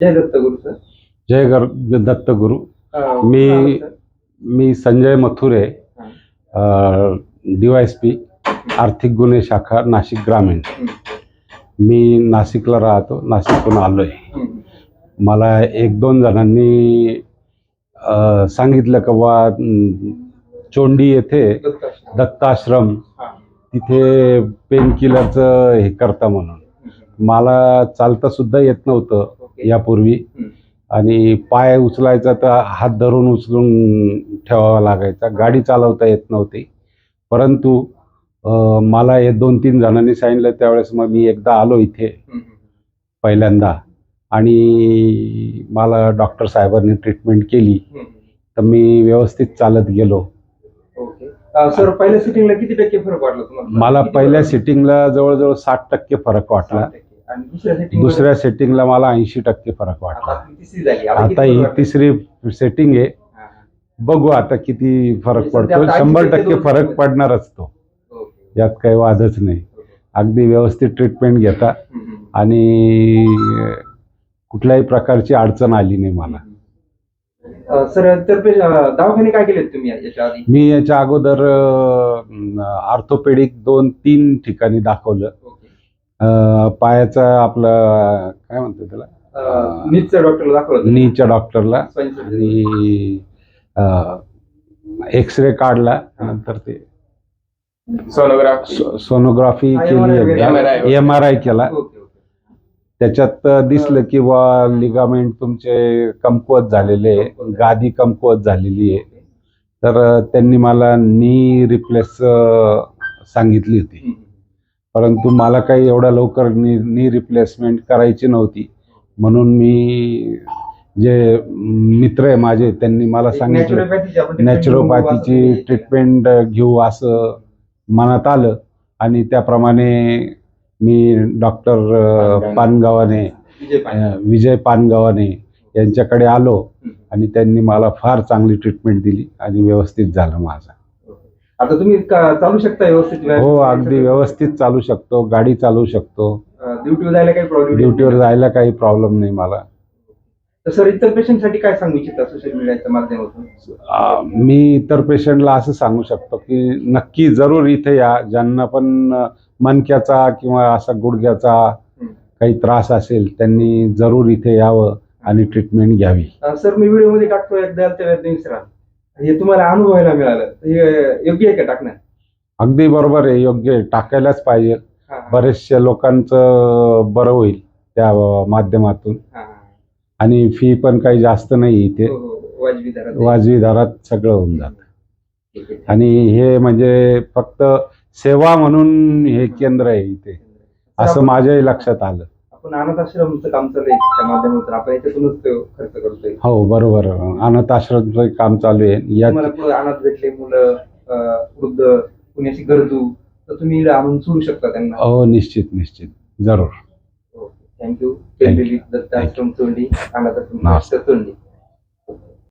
जय दत्त गुरु sir जय गर दत्तगुरु मी-? मी Sanjay Mathure. D Y S P आर्थिक गुन्हे शाखा नाशिक ग्रामीण. मी नाशिकला राहतो नाशिकहून आलो आहे. मला एक दोन जणांनी अ, सांगितलं का बा चोंडी येथे. दत्ताश्रम. तिथे पेन किलरचं हे करता म्हणून. मला चालता सुद्धा येत नव्हतं. यापूर्वी. आणि पाय उचलायचा तर हात धरून उचलून ठेवावा लागायचा. गाडी चालवता येत नव्हती. परंतु मला हे दोन तीन जणांनी सांगितलं. त्यावेळेस मग मी एकदा आलो इथे. पहिल्यांदा. आणि मला डॉक्टर साहेबांनी ट्रीटमेंट केली. तर मी व्यवस्थित चालत गेलो. सर पहिल्या सिटिंगला किती टक्के फरक वाटला मला पहिल्या? सिटिंगला जवळजवळ साठ टक्के फरक वाटला. आणि दुसऱ्या सिटिंग दुसऱ्या सेटिंगला मला ऐंशी टक्के फरक वाटला. आता ही? तिसरी सेटिंग आहे. बघू आता किती फरक सध्या पडतो शंभर 80 टक्के फरक पडणारच तो. यात काही वादच नाही. अगदी व्यवस्थित ट्रीटमेंट घेता. आणि कुठल्याही प्रकारची अडचण आली नाही मला. सर तर दवाखाने काय केलेत तुम्ही याच्या आधी? मी याच्या अगोदर ऑर्थोपेडिक दोन तीन ठिकाणी दाखवलं. पायाचं आपलं काय म्हणतो त्याला? नीटचं डॉक्टरला दाखवलं? नीच्या डॉक्टरला. आणि एक्स रे काढला नंतर ते सोनोग्राफी सोनोग्राफी केली एम आर आय केला. त्याच्यात दिसलं की बा लिगामेंट तुमचे कमकुवत झालेले आहे, गादी कमकुवत झालेली आहे. तर त्यांनी मला नी रिप्लेस सांगितली होती. परंतु मला काही एवढ्या लवकर नी नी रिप्लेसमेंट करायची नव्हती. म्हणून मी जे मित्र आहे माझे त्यांनी मला सांगितलं नॅचरोपॅथीची ट्रीटमेंट घेऊ असं मनात आलं. आणि त्याप्रमाणे मी डॉक्टर पानगावने. विजय पानगावाने यांच्याकडे आलो. आणि त्यांनी मला फार चांगली ट्रीटमेंट दिली आणि व्यवस्थित झालं माझं. आता तुम्ही चालू शकता व्यवस्थित हो अगदी व्यवस्थित चालू शकतो गाडी चालवू शकतो. ड्युटीवर जायला काही प्रॉब्लेम ड्युटीवर जायला काही प्रॉब्लेम नाही मला. सर इतर पेशंटसाठी काय सांगू इच्छिता सोशल मीडियाच्या माध्यमातून? मी इतर पेशंटला असं सांगू शकतो की नक्की जरूर इथे या. ज्यांना पण अ, मणक्याचा किंवा असा गुडघ्याचा. काही त्रास असेल त्यांनी जरूर इथे यावं आणि ट्रीटमेंट घ्यावी. सर मी व्हिडिओमध्ये टाकतो एकदा त्या विसरा. हे तुम्हाला अनुभवायला मिळालं. हे योग्य आहे का टाकणं अगदी बरोबर आहे योग्य आहे. टाकायलाच पाहिजे. हा, हा, बरेचशा लोकांचं बरं होईल त्या माध्यमातून. हा, हा. आणि फी पण काही जास्त नाही इथे. हो, हो, वाजवी दरात वाजवी दरात सगळं होऊन जातं. ठीक आहे. आणि हे म्हणजे फक्त सेवा म्हणून हे केंद्र आहे इथे. तर असं आपण- माझ्याही लक्षात आलं. आपण अनाथ आश्रमचं काम चालू आहे त्या माध्यमातून. आपण याच्यातूनच तो खर्च करतोय. हो बरोबर. अनाथ आश्रमचं काम चालू आहे. यात तुम्हाला पुढे अनाथ भेटले मुलं अं, वृद्ध कुणी अशी गरजू तर तुम्ही आणून सोडू शकता त्यांना. हो निश्चित निश्चित. जरूर. थँक्यू. दत्त आश्रम चोंडी अनाथ आश्रम नमस्कार. चोंडी